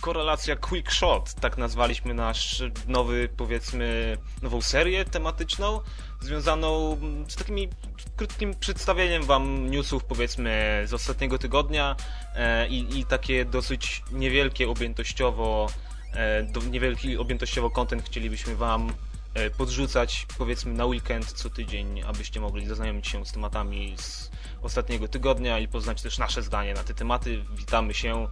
korelacja Quick Shot, tak nazwaliśmy nasz nowy, powiedzmy, nową serię tematyczną, związaną z takimi krótkim przedstawieniem wam newsów, powiedzmy, z ostatniego tygodnia e, i, i takie dosyć niewielkie objętościowo, e, do, niewielki objętościowo content chcielibyśmy wam podrzucać, powiedzmy, na weekend co tydzień, abyście mogli zaznajomić się z tematami z ostatniego tygodnia i poznać też nasze zdanie na te tematy. Witamy się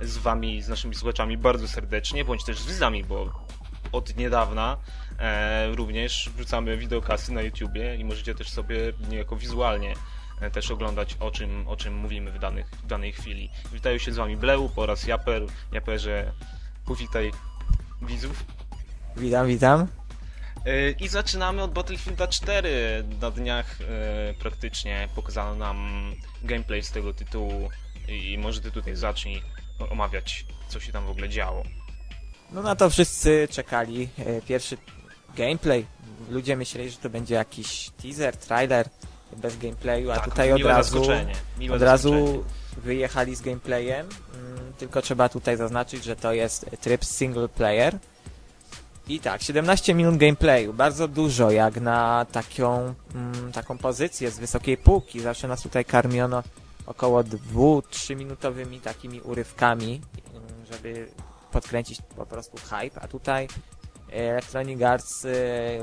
z wami, z naszymi słuchaczami bardzo serdecznie, bądź też z widzami, bo od niedawna e, również wrzucamy wideokasy na YouTubie i możecie też sobie niejako wizualnie e, też oglądać o czym, o czym mówimy w, danych, w danej chwili. Witają się z wami Bleu oraz Japer. Japerze, powitaj widzów. Witam, witam. E, I zaczynamy od Battlefielda 4. Na dniach e, praktycznie pokazano nam gameplay z tego tytułu i może ty tutaj zacznij omawiać, co się tam w ogóle działo. No na to wszyscy czekali. E, Pierwszy gameplay. Ludzie myśleli, że to będzie jakiś teaser, trailer bez gameplayu, a Tak, tutaj od razu, od razu wyjechali z gameplayem. Mm, Tylko trzeba tutaj zaznaczyć, że to jest tryb single player. I tak, 17 minut gameplayu, bardzo dużo jak na taką, mm, taką pozycję z wysokiej półki. Zawsze nas tutaj karmiono około 2-3 minutowymi takimi urywkami, mm, żeby podkręcić po prostu hype, a tutaj Electronic Arts e,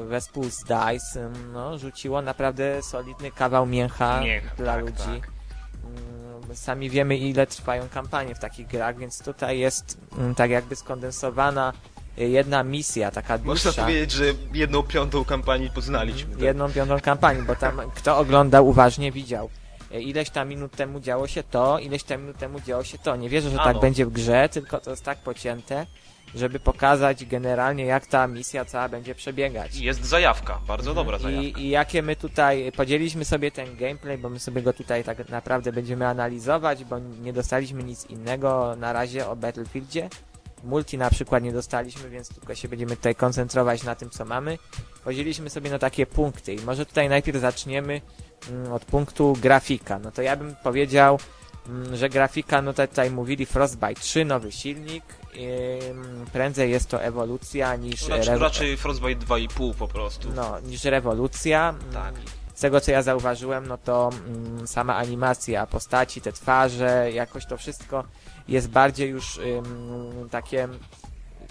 wespół z DICE mm, no, rzuciło naprawdę solidny kawał mięcha Mięch, dla tak, ludzi. tak. Mm, Sami wiemy ile trwają kampanie w takich grach, więc tutaj jest tak jakby skondensowana e, jedna misja, taka Można dłuższa. powiedzieć, że jedną piątą kampanii poznaliśmy. tak? Jedną piątą kampanii, bo tam kto oglądał uważnie widział. e, Ileś tam minut temu działo się to, ileś tam minut temu działo się to. Nie wierzę, że Ano. tak będzie w grze, tylko to jest tak pocięte, żeby pokazać generalnie jak ta misja cała będzie przebiegać. Jest zajawka, bardzo dobra zajawka. I, I jakie my tutaj podzieliliśmy sobie ten gameplay, bo my sobie go tutaj tak naprawdę będziemy analizować, bo nie dostaliśmy nic innego na razie o Battlefieldzie. Multi na przykład nie dostaliśmy, więc tylko się będziemy tutaj koncentrować na tym, co mamy. Podzieliliśmy sobie na takie punkty i może tutaj najpierw zaczniemy mm, od punktu grafika. No to ja bym powiedział, mm, że grafika, no tutaj mówili Frostbite 3, nowy silnik. Prędzej jest to ewolucja niż Raczej, rewo- raczej Frostbite 2,5 po prostu. no, niż rewolucja. Tak. Z tego co ja zauważyłem, no to mm, sama animacja postaci, te twarze, jakoś to wszystko jest bardziej już ym, takie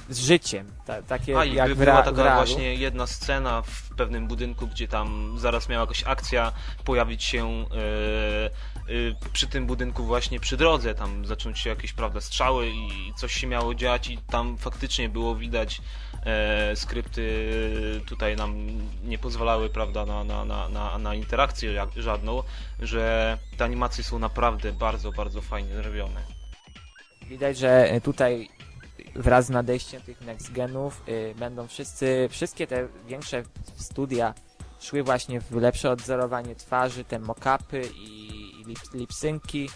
z życiem. Ta, takie A i jak była ra- taka właśnie jedna scena w pewnym budynku, gdzie tam zaraz miała jakaś akcja pojawić się e, e, przy tym budynku właśnie przy drodze, tam zacząć się jakieś prawda strzały i coś się miało dziać i tam faktycznie było widać e, skrypty tutaj nam nie pozwalały prawda na, na, na, na, na interakcję żadną, że te animacje są naprawdę bardzo, bardzo fajnie zrobione. Widać, że y, tutaj wraz z nadejściem tych next genów y, będą wszyscy, wszystkie te większe studia szły właśnie w lepsze odzorowanie twarzy, te mock-upy i, i lip, lipsynki.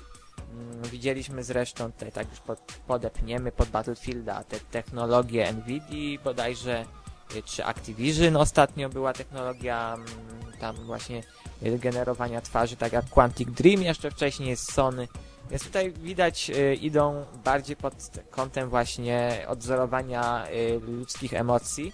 Mm, Widzieliśmy zresztą, tutaj tak już pod, podepniemy pod Battlefielda te technologie Nvidia bodajże, y, czy Activision ostatnio była technologia mm, tam właśnie generowania twarzy, tak jak Quantic Dream jeszcze wcześniej jest Sony. Więc tutaj widać, y, idą bardziej pod kątem właśnie odzorowania y, ludzkich emocji.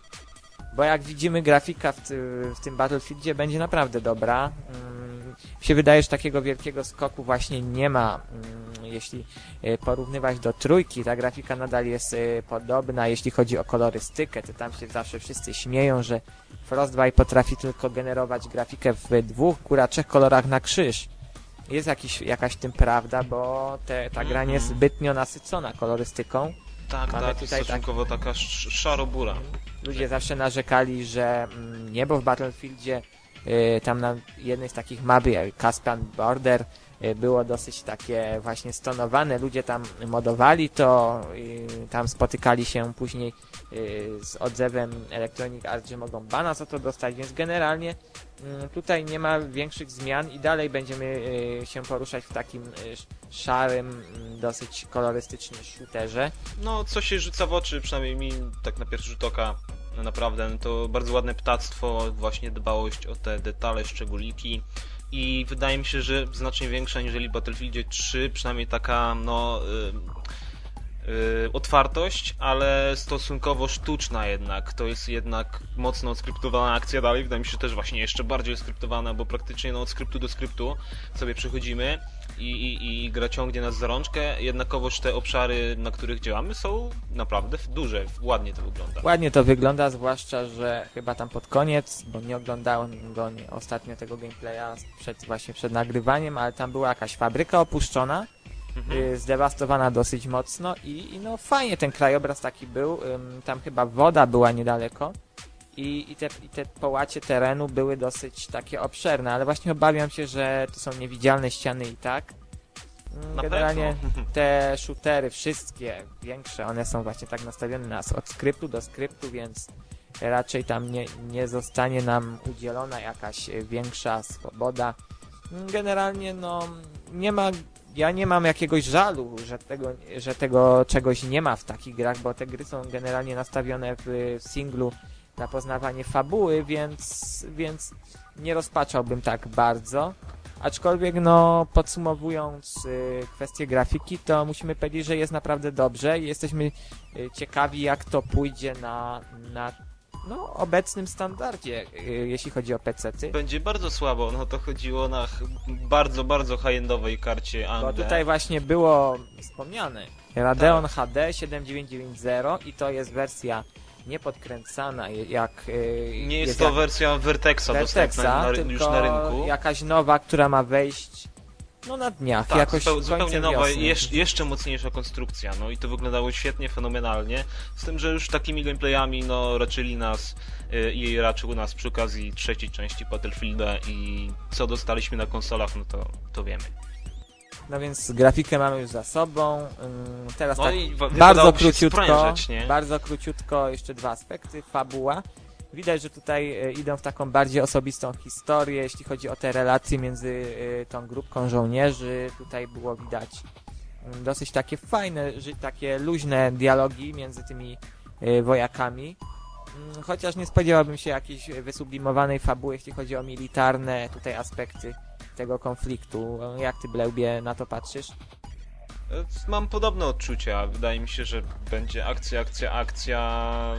Bo jak widzimy, grafika w, ty, w tym Battlefieldzie będzie naprawdę dobra. Mm, mi się wydaje, że takiego wielkiego skoku właśnie nie ma, mm, jeśli y, porównywać do trójki. Ta grafika nadal jest podobna, jeśli chodzi o kolorystykę, to tam się zawsze wszyscy śmieją, że Frostbite potrafi tylko generować grafikę w dwóch, góra trzech kolorach na krzyż jest jakiś, jakaś w tym prawda, bo te, ta gra nie jest Mhm. zbytnio nasycona kolorystyką. Tak, Mamy tak, tutaj tak- stosunkowo taka sz- szarobura. Ludzie zawsze narzekali, że mm, niebo w Battlefieldzie y, tam na jednej z takich map, jak Caspian Border, było dosyć takie właśnie stonowane. Ludzie tam modowali to, tam spotykali się później y, z odzewem Electronic Arts, że mogą bana za to dostać, więc generalnie mm, tutaj nie ma większych zmian i dalej będziemy y, się poruszać w takim sz- szarym, mm, dosyć kolorystycznym shooterze. No, co się rzuca w oczy, przynajmniej mi tak na pierwszy rzut oka, no naprawdę, no to bardzo ładne ptactwo, właśnie dbałość o te detale, szczególiki i wydaje mi się, że znacznie większa niżeli w Battlefieldzie 3, przynajmniej taka, no, y, y, otwartość, ale stosunkowo sztuczna jednak. To jest jednak mocno skryptowana akcja dalej. Wydaje mi się że też właśnie jeszcze bardziej skryptowana, bo praktycznie no, od skryptu do skryptu sobie przechodzimy i, i, i gra ciągnie nas za rączkę. Jednakowoż te obszary, na których działamy są naprawdę duże. Ładnie to wygląda. Ładnie to wygląda, zwłaszcza, że chyba tam pod koniec, bo nie oglądałem go nie, ostatnio tego gameplaya przed, właśnie przed nagrywaniem, ale tam była jakaś fabryka opuszczona, Mhm. y, zdewastowana dosyć mocno i, i no fajnie ten krajobraz taki był, tam chyba woda była niedaleko i, i, te, i te połacie terenu były dosyć takie obszerne, ale właśnie obawiam się, że to są niewidzialne ściany i tak. Na Generalnie pewno. te shootery, wszystkie większe, one są właśnie tak nastawione nas od skryptu do skryptu, więc raczej tam nie, nie zostanie nam udzielona jakaś większa swoboda. Mm, Generalnie no nie ma, ja nie mam jakiegoś żalu, że tego, że tego czegoś nie ma w takich grach, bo te gry są generalnie nastawione w singlu na poznawanie fabuły, więc, więc nie rozpaczałbym tak bardzo. Aczkolwiek, no, podsumowując y, kwestię grafiki, to musimy powiedzieć, że jest naprawdę dobrze i jesteśmy y, ciekawi, jak to pójdzie na, na no, obecnym standardzie, y, jeśli chodzi o PC-ty. Będzie bardzo słabo, no to chodziło na ch- bardzo, bardzo high-endowej karcie AMD. Bo tutaj właśnie było wspomniane Radeon HD 7990 i to jest wersja niepodkręcana, jak y, Nie jest to jak wersja Vertexa, dostępna Vertexa, na, tylko już na rynku. jakaś nowa, która ma wejść no na dniach, Tak, jakoś zupeł, zupełnie nowa, jeszcze mocniejsza konstrukcja, no i to wyglądało świetnie, fenomenalnie, z tym, że już takimi gameplayami, no, raczyli nas y, i raczył nas przy okazji trzeciej części Battlefielda i co dostaliśmy na konsolach, no to, to wiemy. No więc grafikę mamy już za sobą. Ym, Teraz No tak i wa- bardzo się króciutko, nie? bardzo króciutko jeszcze dwa aspekty. Fabuła. Widać, że tutaj e, idą w taką bardziej osobistą historię, jeśli chodzi o te relacje między e, tą grupką żołnierzy. Tutaj było widać mm, dosyć takie fajne, ży- takie luźne dialogi między tymi e, wojakami. Mm, Chociaż nie spodziewałbym się jakiejś wysublimowanej fabuły, jeśli chodzi o militarne tutaj aspekty tego konfliktu. Jak ty, Bleubie, na to patrzysz? Mam podobne odczucia. Wydaje mi się, że będzie akcja, akcja, akcja.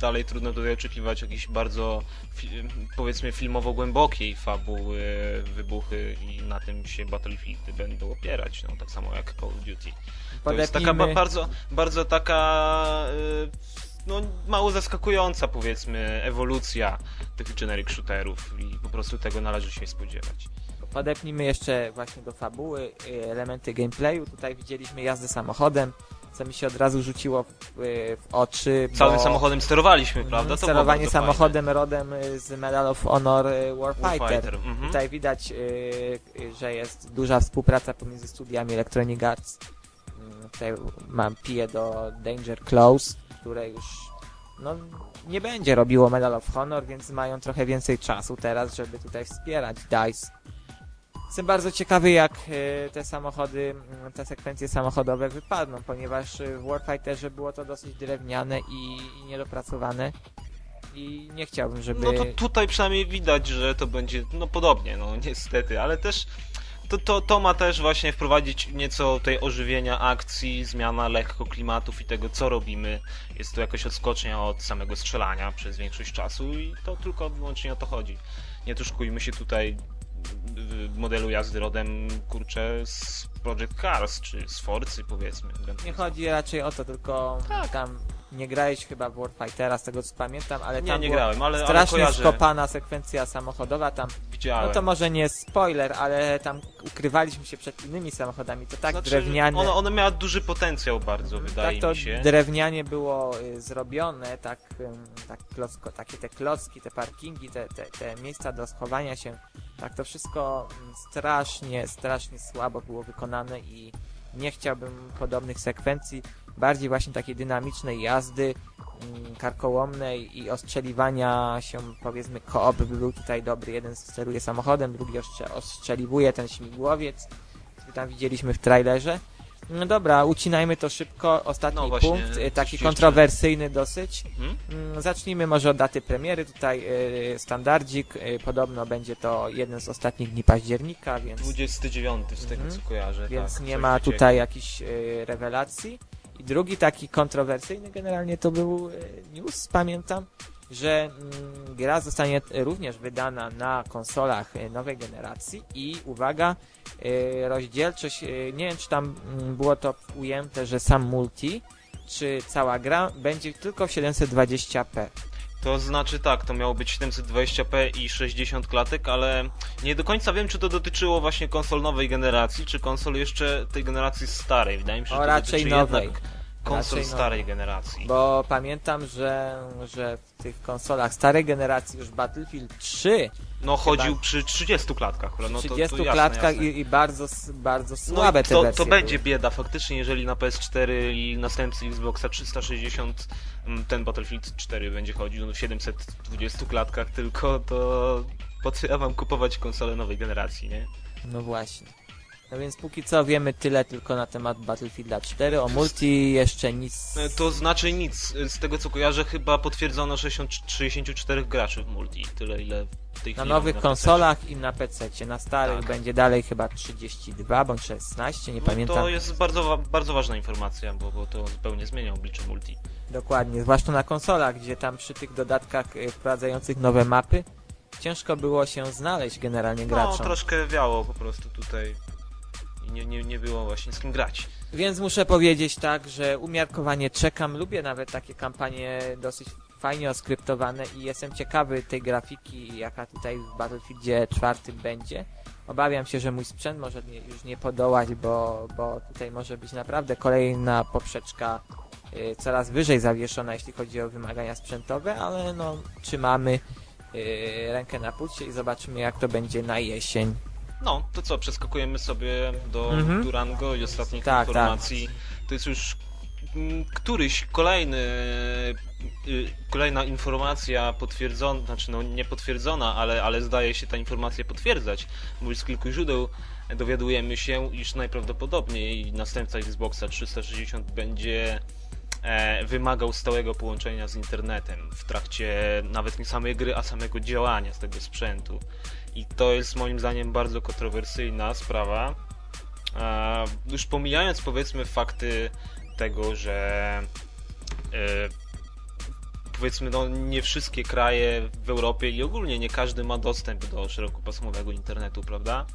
Dalej trudno tutaj oczekiwać jakiejś bardzo, powiedzmy, filmowo głębokiej fabuły, wybuchy i na tym się Battlefieldy będą opierać, no tak samo jak Call of Duty. To jest taka ba- Podepnijmy- bardzo, bardzo taka, y, no mało zaskakująca, powiedzmy, ewolucja tych generic shooterów i po prostu tego należy się spodziewać. Podepnijmy jeszcze właśnie do fabuły y, elementy gameplayu. Tutaj widzieliśmy jazdę samochodem, co mi się od razu rzuciło w, y, w oczy. Całym bo samochodem sterowaliśmy, Mhm, prawda? To Sterowanie samochodem rodem y, z Medal of Honor fajne. Warfighter. Warfighter. Mhm. Tutaj widać, że jest duża współpraca pomiędzy studiami Electronic Arts. Y, Tutaj mam piję do Danger Close, które już no, nie będzie robiło Medal of Honor, więc mają trochę więcej czasu teraz, żeby tutaj wspierać DICE. Jestem bardzo ciekawy, jak y, te samochody, te sekwencje samochodowe wypadną, ponieważ y, w Warfighterze było to dosyć drewniane i, niedopracowane. I nie chciałbym, żeby... No to tutaj przynajmniej widać, że to będzie no podobnie, no niestety, ale też to, to, to ma też właśnie wprowadzić nieco tej ożywienia akcji, zmiana lekko klimatów i tego, co robimy. Jest to jakoś odskocznia od samego strzelania przez większość czasu i to tylko wyłącznie o to chodzi. Nie tuszkujmy się tutaj modelu jazdy rodem, kurczę, z Project Cars, czy z Forcy powiedzmy. Nie chodzi raczej o to, tylko Tak. tam nie grałeś chyba w Warfightera, z tego co pamiętam, ale Nie, tam nie grałem, ale, ale strasznie kojarzę, skopana sekwencja samochodowa, tam widziałem. No to może nie spoiler, ale tam ukrywaliśmy się przed innymi samochodami. To tak Znaczy, drewniane. Ona, ona miała duży potencjał bardzo, tak wydaje to mi się. drewnianie było y, zrobione, tak, tak klocko, takie te klocki, te parkingi, te, te, te miejsca do schowania się. Tak to wszystko mm, strasznie, strasznie słabo było wykonane i nie chciałbym podobnych sekwencji. Bardziej właśnie takiej dynamicznej jazdy, mm, karkołomnej i ostrzeliwania się, powiedzmy, koop by był tutaj dobry. Jeden steruje samochodem, drugi ostrze- ostrzeliwuje ten śmigłowiec, który tam widzieliśmy w trailerze. No dobra, ucinajmy to szybko. Ostatni No właśnie, punkt, y, taki jeszcze. kontrowersyjny dosyć. Hmm? Mm, Zacznijmy może od daty premiery. Tutaj y, standardzik. Y, podobno będzie to jeden z ostatnich dni października, więc, 29 z tego Mhm. co kojarzę. więc tak, nie ma tutaj jakichś y, rewelacji. I drugi taki kontrowersyjny generalnie to był e, news, pamiętam, że mm, gra zostanie również wydana na konsolach e, nowej generacji i uwaga, e, rozdzielczość, nie wiem czy tam mm, było to ujęte, że sam multi, czy cała gra będzie tylko w 720p. To znaczy tak, to miało być 720p i 60 klatek, ale nie do końca wiem, czy to dotyczyło właśnie konsol nowej generacji, czy konsol jeszcze tej generacji starej. Wydaje mi się, że O, to raczej dotyczy nowej. jednak konsol Raczej starej generacji. Bo pamiętam, że, że w tych konsolach starej generacji już Battlefield 3 No chodził przy 30 klatkach, w no to, 30 to jasne, klatkach jasne. I, i bardzo, bardzo No słabe i te to, wersje to będzie były. bieda faktycznie, jeżeli na PS4 i następcy Xboxa 360 mm, ten Battlefield 4 będzie chodził no w 720 klatkach tylko, to po co ja mam kupować konsolę nowej generacji, nie? No właśnie. No więc póki co wiemy tyle tylko na temat Battlefielda 4. O multi jeszcze nic. E, To znaczy nic. Z tego co kojarzę, chyba potwierdzono 60, 64 graczy w multi. Tyle ile w tej Na chwili nowych mamy konsolach i na PC. Na starych Tak. będzie dalej chyba 32 bądź 16, nie No, pamiętam To jest bardzo, bardzo ważna informacja, bo, bo to zupełnie zmienia oblicze multi. dokładnie. Zwłaszcza na konsolach, gdzie tam przy tych dodatkach y, wprowadzających nowe mapy ciężko było się znaleźć generalnie No, graczom. troszkę wiało po prostu tutaj nie, nie, nie było właśnie z kim grać. Więc muszę powiedzieć tak, że umiarkowanie czekam. Lubię nawet takie kampanie dosyć fajnie oskryptowane i jestem ciekawy tej grafiki, jaka tutaj w Battlefieldzie 4 będzie. Obawiam się, że mój sprzęt może nie, już nie podołać, bo, bo tutaj może być naprawdę kolejna poprzeczka y, coraz wyżej zawieszona, jeśli chodzi o wymagania sprzętowe, ale no, trzymamy y, rękę na pulsie i zobaczymy, jak to będzie na jesień. No, to co, przeskakujemy sobie do Mhm. Durango i ostatnich Tak, informacji. To jest już mm, któryś kolejny, y, kolejna informacja potwierdzona, znaczy no nie potwierdzona, ale, ale zdaje się ta informacja potwierdzać, bo z kilku źródeł dowiadujemy się, iż najprawdopodobniej następca Xboxa 360 będzie wymagał stałego połączenia z internetem w trakcie nawet nie samej gry, a samego działania z tego sprzętu. I to jest moim zdaniem bardzo kontrowersyjna sprawa. E, już pomijając powiedzmy fakty tego, że e, powiedzmy no nie wszystkie kraje w Europie i ogólnie nie każdy ma dostęp do szerokopasmowego internetu, prawda?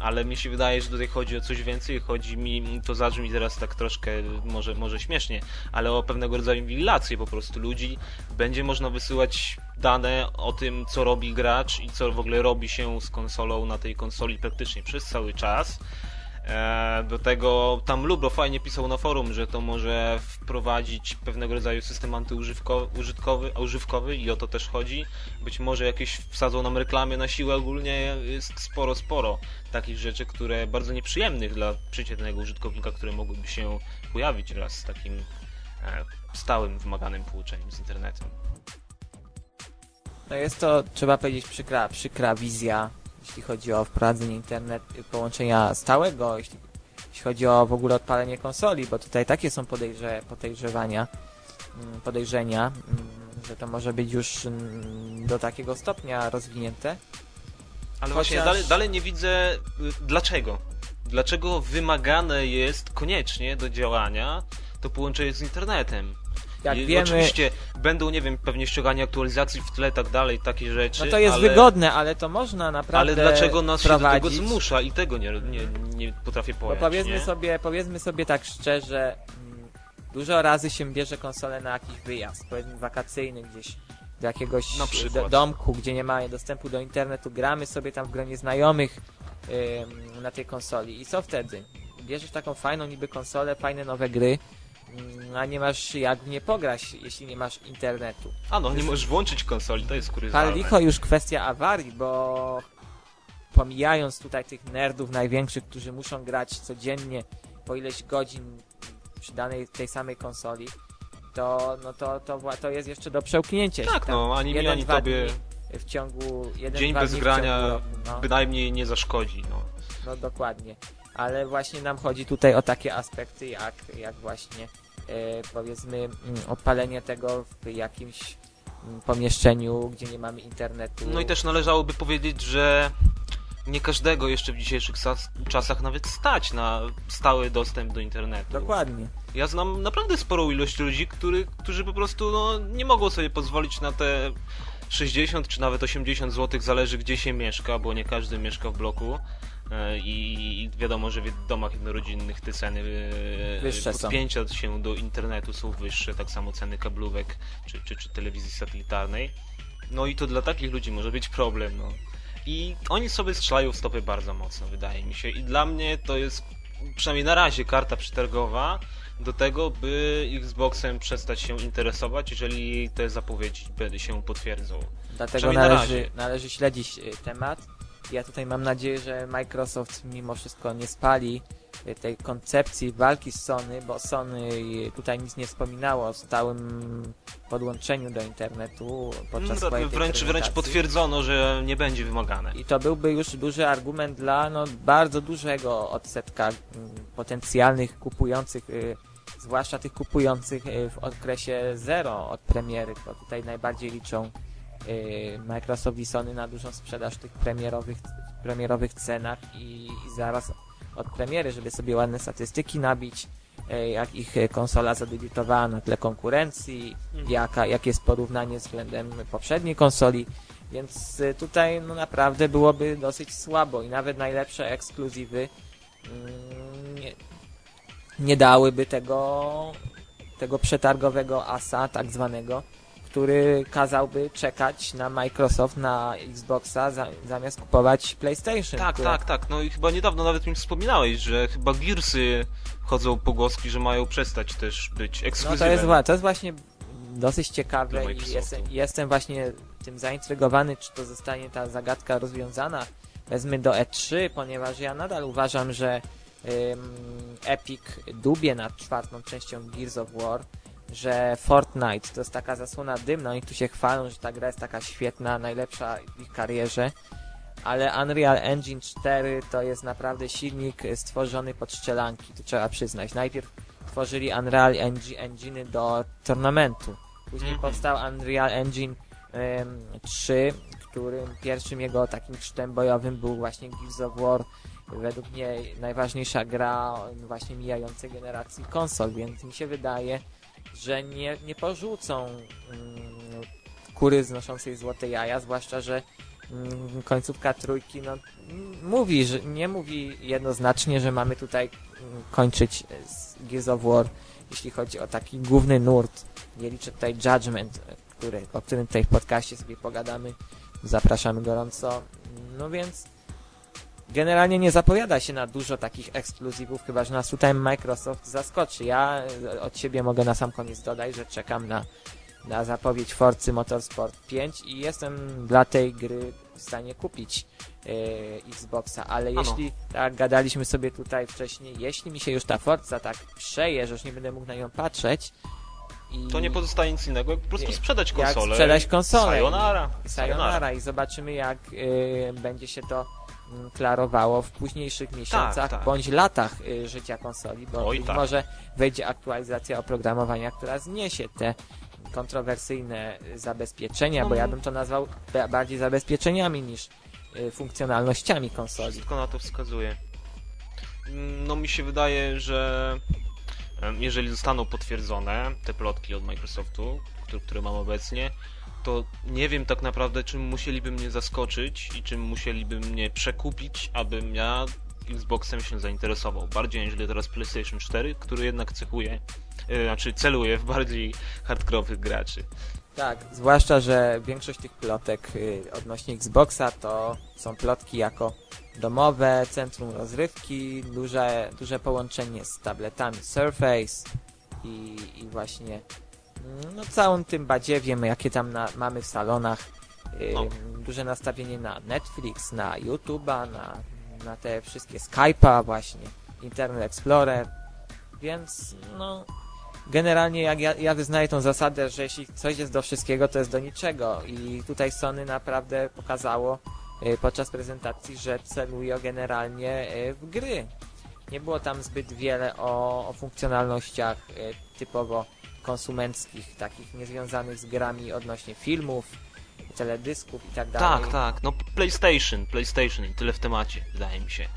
Ale mi się wydaje, że tutaj chodzi o coś więcej, chodzi mi, to zabrzmi teraz tak troszkę może, może śmiesznie, ale o pewnego rodzaju inwigilację po prostu ludzi. Będzie można wysyłać dane o tym, co robi gracz i co w ogóle robi się z konsolą na tej konsoli praktycznie przez cały czas. E, Do tego tam Lubro fajnie pisał na forum, że to może wprowadzić pewnego rodzaju system antyużytkowy a używkowy i o to też chodzi. Być może jakieś wsadzą nam reklamy na siłę ogólnie jest sporo, sporo takich rzeczy, które bardzo nieprzyjemnych dla przeciętnego użytkownika, które mogłyby się pojawić wraz z takim e, stałym wymaganym połączeniem z internetem. No jest to, trzeba powiedzieć, przykra, przykra wizja, jeśli chodzi o wprowadzenie internet, połączenia stałego, jeśli, jeśli chodzi o w ogóle odpalenie konsoli, bo tutaj takie są podejrze, podejrzewania, mm, podejrzenia, mm, że to może być już mm, do takiego stopnia rozwinięte. Ale właśnie Chociaż- dalej, dalej nie widzę y, dlaczego. Dlaczego wymagane jest koniecznie do działania to połączenie z internetem? Jak I wiemy, Oczywiście będą, nie wiem, pewnie ściąganie aktualizacji w tle i tak dalej, takie rzeczy. no to jest ale, wygodne, ale to można naprawdę Ale dlaczego nas się do tego zmusza i tego nie, nie, nie potrafię Bo pojąć. powiedzmy nie? sobie, powiedzmy sobie tak szczerze, mm, dużo razy się bierze konsolę na jakiś wyjazd, powiedzmy wakacyjny gdzieś do jakiegoś domku, gdzie nie ma dostępu do internetu, gramy sobie tam w gronie znajomych ym, na tej konsoli. I co wtedy? Bierzesz taką fajną niby konsolę, fajne nowe gry, ym, a nie masz jak w nie pograć, jeśli nie masz internetu. A no, nie możesz włączyć konsoli, to jest Pal kuriozalne. licho już kwestia awarii, bo pomijając tutaj tych nerdów największych, którzy muszą grać codziennie po ileś godzin przy danej tej samej konsoli, to, no to, to, wła- to jest jeszcze do przełknięcia. Tak, tam no, ani mi, jeden, ani dwa tobie dni w ciągu jeden, dzień dwa bez dni w grania ciągu roku, no, bynajmniej nie zaszkodzi, no. no dokładnie. Ale właśnie nam chodzi tutaj o takie aspekty, jak, jak właśnie powiedzmy mm, odpalenie tego w jakimś mm, pomieszczeniu, gdzie nie mamy internetu. No i też należałoby powiedzieć, że nie każdego jeszcze w dzisiejszych czasach nawet stać na stały dostęp do internetu. Dokładnie. Ja znam naprawdę sporą ilość ludzi, który, którzy po prostu no, nie mogą sobie pozwolić na te 60 czy nawet 80 zł, zależy gdzie się mieszka, bo nie każdy mieszka w bloku. E, I wiadomo, że w domach jednorodzinnych te ceny e, Wyższe są. podpięcia się do internetu są wyższe, tak samo ceny kablówek czy, czy, czy telewizji satelitarnej. No i to dla takich ludzi może być problem. No. I oni sobie strzelają w stopy bardzo mocno, wydaje mi się. I dla mnie to jest, przynajmniej na razie, karta przetargowa do tego, by Xboxem przestać się interesować, jeżeli te zapowiedzi się potwierdzą. Dlatego na należy, razie. należy śledzić y, temat. Ja tutaj mam nadzieję, że Microsoft mimo wszystko nie spali y, tej koncepcji walki z Sony, bo Sony y, tutaj nic nie wspominało o stałym podłączeniu do internetu podczas No, swojej wręcz, wręcz potwierdzono, że nie będzie wymagane. I to byłby już duży argument dla no, bardzo dużego odsetka mm, potencjalnych kupujących, y, zwłaszcza tych kupujących w okresie zero od premiery, bo tutaj najbardziej liczą y, Microsoft i Sony na dużą sprzedaż tych premierowych, premierowych cenach i, i zaraz od premiery, żeby sobie ładne statystyki nabić, y, jak ich konsola zadebiutowała na tle konkurencji, Mhm. jaka, jakie jest porównanie względem poprzedniej konsoli, więc y, tutaj no naprawdę byłoby dosyć słabo i nawet najlepsze ekskluzywy mm, nie, nie dałyby tego, tego przetargowego asa, tak zwanego, który kazałby czekać na Microsoft, na Xboxa, za, zamiast kupować PlayStation. Tak, które- tak, tak. No i chyba niedawno nawet mi wspominałeś, że chyba Gearsy chodzą pogłoski, że mają przestać też być No ekskluzywem. to jest, to jest właśnie dosyć ciekawe i jestem, jestem właśnie tym zaintrygowany, czy to zostanie ta zagadka rozwiązana. Wezmy do E3, ponieważ ja nadal uważam, że Epic dubie nad czwartą częścią Gears of War, że Fortnite to jest taka zasłona dymna, oni tu się chwalą, że ta gra jest taka świetna, najlepsza w ich karierze, ale Unreal Engine 4 to jest naprawdę silnik stworzony pod strzelanki, to trzeba przyznać. Najpierw tworzyli Unreal Engi- Engine do tournamentu. Później Mhm. powstał Unreal Engine em, 3, którym pierwszym jego takim chrztem bojowym był właśnie Gears of War. Według mnie najważniejsza gra właśnie mijającej generacji konsol, więc mi się wydaje, że nie, nie porzucą mm, kury znoszącej złote jaja, zwłaszcza, że mm, końcówka trójki no, mówi, że nie mówi jednoznacznie, że mamy tutaj mm, kończyć z Gears of War, jeśli chodzi o taki główny nurt. Nie liczę tutaj Judgment, e, który, o którym tutaj w podcaście sobie pogadamy. Zapraszamy gorąco. No więc generalnie nie zapowiada się na dużo takich ekskluzywów, chyba że nas tutaj Microsoft zaskoczy. Ja e, od siebie mogę na sam koniec dodać, że czekam na, na zapowiedź Forcy Motorsport 5 i jestem dla tej gry w stanie kupić e, Xboxa, ale Ano. jeśli, tak gadaliśmy sobie tutaj wcześniej, jeśli mi się już ta Forza tak przeje, że już nie będę mógł na nią patrzeć i To nie pozostaje nic innego, jak po prostu sprzedać jak konsolę. sprzedać konsolę. Sayonara. Sayonara i zobaczymy jak y, będzie się to klarowało w późniejszych miesiącach tak. bądź latach y, życia konsoli, bo Oj, być tak. może wejdzie aktualizacja oprogramowania, która zniesie te kontrowersyjne zabezpieczenia, No, bo ja bym to nazwał ba- bardziej zabezpieczeniami niż y, funkcjonalnościami konsoli. Wszystko na to wskazuje. No mi się wydaje, że em, jeżeli zostaną potwierdzone te plotki od Microsoftu, które, które mam obecnie, to nie wiem tak naprawdę, czym musieliby mnie zaskoczyć i czym musieliby mnie przekupić, abym ja Xboxem się zainteresował. Bardziej niż teraz PlayStation 4, który jednak cechuje, e, znaczy celuje w bardziej hardkorowych graczy. Tak, zwłaszcza, że większość tych plotek y, odnośnie Xboxa to są plotki jako domowe, centrum rozrywki, duże, duże połączenie z tabletami Surface i, i właśnie no, całym tym badziewiem, jakie tam na, mamy w salonach. Y, No. Duże nastawienie na Netflix, na YouTube'a, na, na te wszystkie Skype'a właśnie, Internet Explorer, więc no generalnie jak ja, ja wyznaję tą zasadę, że jeśli coś jest do wszystkiego, to jest do niczego. I tutaj Sony naprawdę pokazało y, podczas prezentacji, że celuje generalnie y, w gry. Nie było tam zbyt wiele o, o funkcjonalnościach y, typowo konsumenckich, takich niezwiązanych z grami odnośnie filmów, teledysków i tak dalej. Tak, tak, no PlayStation, PlayStation i tyle w temacie, wydaje mi się.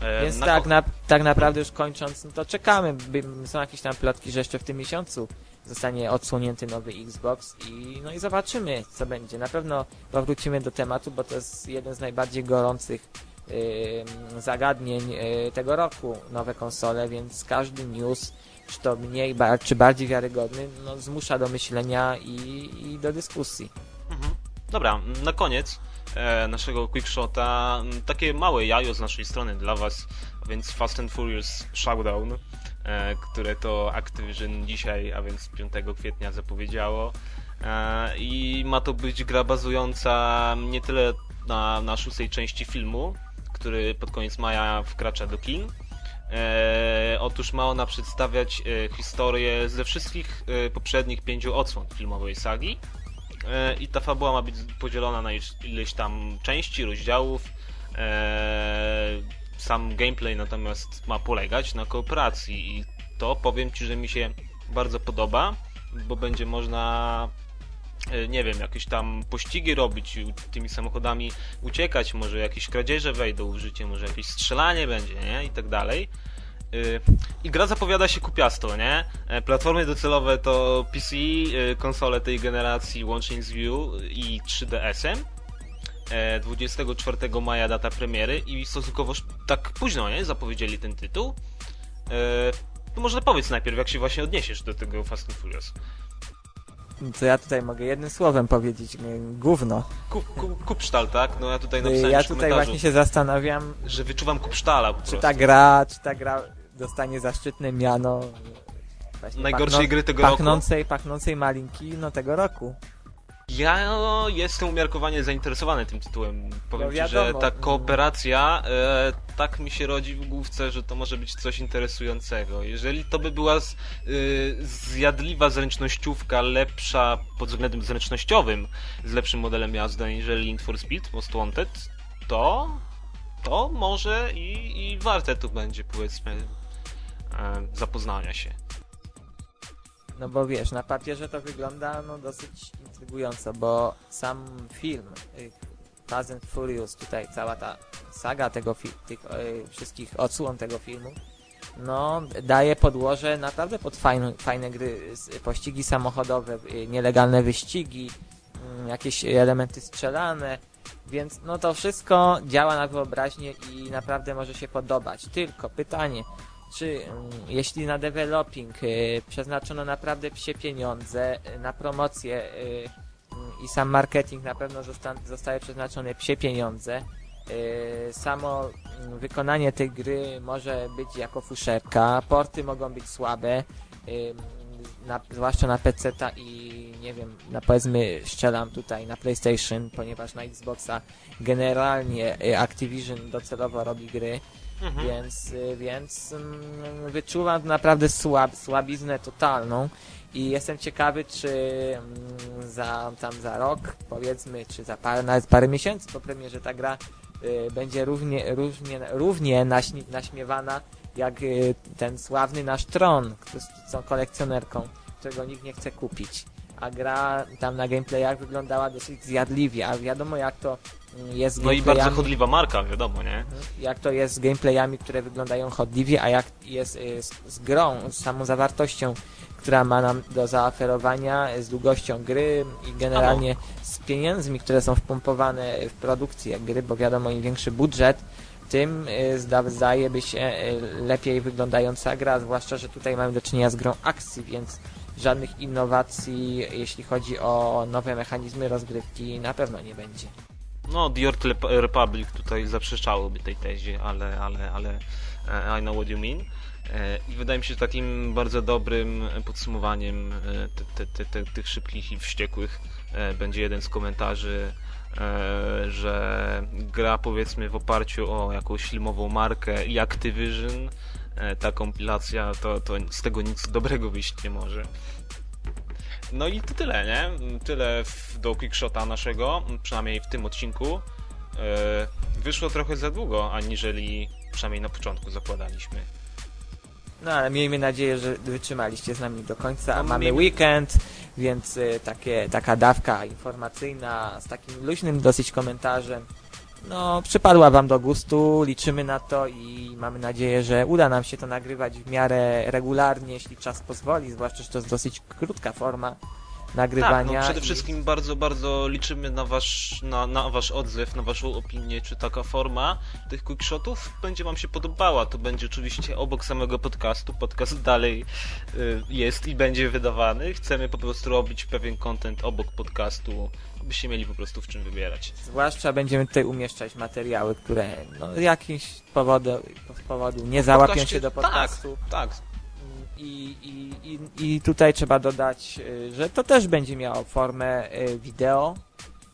E, Więc na tak, na, tak naprawdę już kończąc, no to czekamy. Są jakieś tam plotki, że jeszcze w tym miesiącu zostanie odsłonięty nowy Xbox i no i zobaczymy, co będzie. Na pewno powrócimy do tematu, bo to jest jeden z najbardziej gorących zagadnień y, tego roku, nowe konsole, więc każdy news, czy to mniej, czy bardziej wiarygodny, no zmusza do myślenia i, i do dyskusji. Mhm. Dobra, na koniec e, naszego quickshota takie małe jajo z naszej strony dla was, więc Fast and Furious Showdown, e, które to Activision dzisiaj, a więc 5 kwietnia zapowiedziało. E, I ma to być gra bazująca nie tyle na, na szóstej części filmu, który pod koniec maja wkracza do kin. E, otóż ma ona przedstawiać e, historię ze wszystkich e, poprzednich pięciu odsłon filmowej sagi. E, I ta fabuła ma być podzielona na ileś, ileś tam części, rozdziałów. E, sam gameplay natomiast ma polegać na kooperacji i to powiem Ci, że mi się bardzo podoba, bo będzie można nie wiem, jakieś tam pościgi robić tymi samochodami uciekać, może jakieś kradzieże wejdą w życie, może jakieś strzelanie będzie, nie? I tak dalej. Y, I gra zapowiada się kupiasto, nie? E, Platformy docelowe to PC, konsole tej generacji łącznie z Wii i 3DS-em. E, 24 maja data premiery i stosunkowo tak późno, nie? Zapowiedzieli ten tytuł. E, To może powiedz najpierw, jak się właśnie odniesiesz do tego Fast and Furious. Co ja tutaj mogę jednym słowem powiedzieć, gówno. Kup, kup, kupsztal, tak? No ja tutaj napisałem Ja tutaj właśnie się zastanawiam, że wyczuwam kupsztala czy ta gra, czy ta gra dostanie zaszczytne miano Najgorszej gry tego roku? pachnącej, pachnącej malinki no tego roku. Ja jestem umiarkowanie zainteresowany tym tytułem. Powiem No ci, że wiadomo. ta kooperacja e, tak mi się rodzi w główce, że to może być coś interesującego. Jeżeli to by była z, y, zjadliwa zręcznościówka, lepsza pod względem zręcznościowym, z lepszym modelem jazdy aniżeli Need for Speed Most Wanted, to to może i, i warte tu będzie powiedzmy e, zapoznania się. No bo wiesz, na papierze to wygląda no dosyć intrygująco, bo sam film y, Fast and Furious, tutaj cała ta saga tego tych y, wszystkich odsłon tego filmu, no daje podłoże naprawdę pod fajne, fajne gry, pościgi samochodowe, y, nielegalne wyścigi, mm, jakieś elementy strzelane, więc no to wszystko działa na wyobraźnię i naprawdę może się podobać. Tylko pytanie, czy mm, jeśli na developing y, przeznaczono naprawdę psie pieniądze, y, na promocję y, mm, i sam marketing na pewno zosta zostaje przeznaczone psie pieniądze, samo mm, wykonanie tej gry może być jako fuszerka, porty mogą być słabe, na, zwłaszcza na PC i nie wiem, na powiedzmy strzelam tutaj na PlayStation, ponieważ na Xboxa generalnie Activision docelowo robi gry, Mhm. więc, y, więc mm, wyczuwam naprawdę słab, słabiznę totalną i jestem ciekawy, czy mm, za, tam za rok, powiedzmy, czy za parę, nawet parę miesięcy po premierze ta gra y, będzie równie, równie, równie naśni, naśmiewana jak y, ten sławny nasz Tron, który z tą kolekcjonerką, którego nikt nie chce kupić. A gra tam na gameplayach wyglądała dosyć zjadliwie, a wiadomo jak to jest No i bardzo chodliwa marka, wiadomo, nie? jak to jest z gameplayami, które wyglądają chodliwie, a jak jest y, z, z grą, z samą zawartością, która ma nam do zaoferowania, z długością gry i generalnie z pieniędzmi, które są wpompowane w produkcję gry, bo wiadomo, im większy budżet, tym y, zda, zdaje by się y, lepiej wyglądająca gra, zwłaszcza, że tutaj mamy do czynienia z grą akcji, więc żadnych innowacji, jeśli chodzi o nowe mechanizmy rozgrywki, na pewno nie będzie. No, The Republic tutaj zaprzeczałoby tej tezie, ale, ale, ale e, I know what you mean. E, I wydaje mi się, że takim bardzo dobrym podsumowaniem e, te, te, te, tych szybkich i wściekłych będzie jeden z komentarzy, że gra powiedzmy w oparciu o jakąś filmową markę i Activision, ta kompilacja, to, to z tego nic dobrego wyjść nie może. No i to tyle, nie? Tyle w, do quickshota naszego, przynajmniej w tym odcinku. E, wyszło trochę za długo, aniżeli przynajmniej na początku zakładaliśmy. No ale miejmy nadzieję, że wytrzymaliście z nami do końca. No, Mamy miejmy- weekend, więc y, takie, taka dawka informacyjna z takim luźnym dosyć komentarzem. No, przypadła wam do gustu, liczymy na to i mamy nadzieję, że uda nam się to nagrywać w miarę regularnie, jeśli czas pozwoli, zwłaszcza, że to jest dosyć krótka forma Tak, nagrywania. no przede i- wszystkim bardzo, bardzo liczymy na wasz, na, na wasz odzew, na waszą opinię, czy taka forma tych quickshotów będzie wam się podobała. To będzie oczywiście obok samego podcastu. Podcast dalej y, jest i będzie wydawany. Chcemy po prostu robić pewien content obok podcastu, abyście mieli po prostu w czym wybierać. Zwłaszcza będziemy tutaj umieszczać materiały, które no, z jakichś powodu, powodu nie załapią podcaście- się do podcastu. Tak, I, i, i, I tutaj trzeba dodać, y, że to też będzie miało formę y, wideo.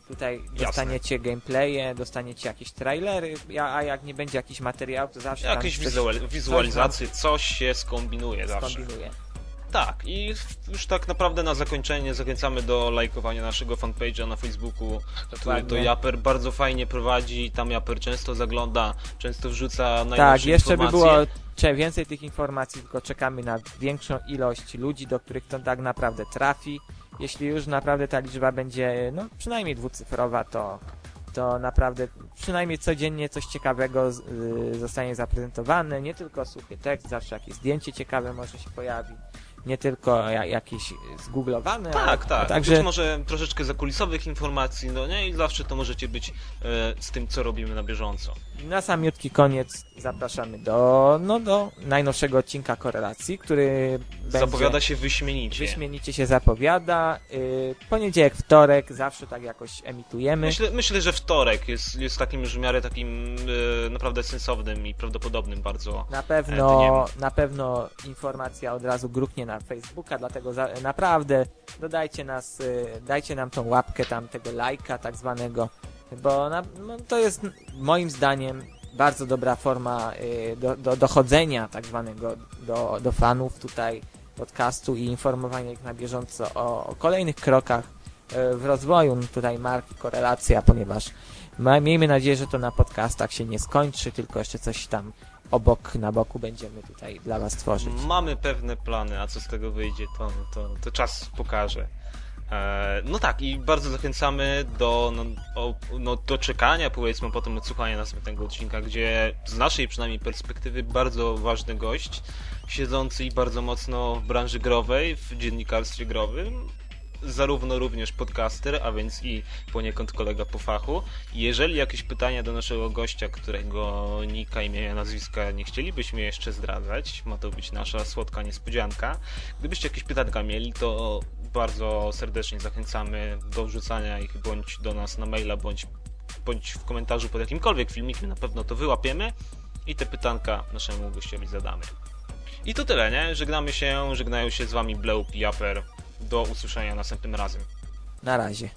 Tutaj dostaniecie gameplaye, dostaniecie jakieś trailery, a a jak nie będzie jakichś materiałów, to zawsze tam jakieś coś wizual, wizualizacje, coś się skombinuje zawsze. skombinuje. Tak, i już tak naprawdę na zakończenie zachęcamy do lajkowania naszego fanpage'a na Facebooku, który to Japer bardzo fajnie prowadzi, tam Japer często zagląda, często wrzuca najnowsze Tak, jeszcze by informacje. było cze- więcej tych informacji, tylko czekamy na większą ilość ludzi, do których to tak naprawdę trafi. Jeśli już naprawdę ta liczba będzie no, przynajmniej dwucyfrowa, to, to naprawdę przynajmniej codziennie coś ciekawego y, zostanie zaprezentowane. Nie tylko suchy tekst, zawsze jakieś zdjęcie ciekawe może się pojawi. Nie tylko ja, jakieś zgooglowane, ale Tak, tak. także Być może troszeczkę zakulisowych informacji, no nie? I zawsze to możecie być e, z tym, co robimy na bieżąco. Na samiutki koniec zapraszamy do, no, do najnowszego odcinka korelacji, który będzie... Zapowiada się wyśmienicie. Wyśmienicie się zapowiada. Yy, poniedziałek, wtorek, zawsze tak jakoś emitujemy. Myślę, myślę, że wtorek jest, jest takim już w miarę takim e, naprawdę sensownym i prawdopodobnym bardzo. Na E, pewno, dniem. na pewno informacja od razu grupnie na Facebooka, dlatego za, naprawdę dodajcie nas, yy, dajcie nam tą łapkę tam, tego lajka tak zwanego, bo na, no, to jest moim zdaniem bardzo dobra forma yy, do, do dochodzenia tak zwanego do, do fanów tutaj podcastu i informowania ich na bieżąco o, o kolejnych krokach yy, w rozwoju. Tutaj marki Korelacja, ponieważ miejmy nadzieję, że to na podcastach się nie skończy, tylko jeszcze coś tam obok, na boku będziemy tutaj dla Was tworzyć. Mamy pewne plany, a co z tego wyjdzie, to, to, to czas pokaże. E, No tak, i bardzo zachęcamy do, no, no, do czekania, powiedzmy, potem odsłuchania następnego odcinka, gdzie z naszej przynajmniej perspektywy bardzo ważny gość, siedzący i bardzo mocno w branży growej, w dziennikarstwie growym, zarówno również podcaster, a więc i poniekąd kolega po fachu. Jeżeli jakieś pytania do naszego gościa, którego nika, imienia, nazwiska nie chcielibyśmy jeszcze zdradzać, ma to być nasza słodka niespodzianka. Gdybyście jakieś pytanka mieli, to bardzo serdecznie zachęcamy do wrzucania ich bądź do nas na maila, bądź, bądź w komentarzu pod jakimkolwiek filmikiem, na pewno to wyłapiemy i te pytanka naszemu gościowi zadamy. I to tyle, nie? Żegnamy się, żegnają się z wami Bleup i. Do usłyszenia następnym razem. Na razie.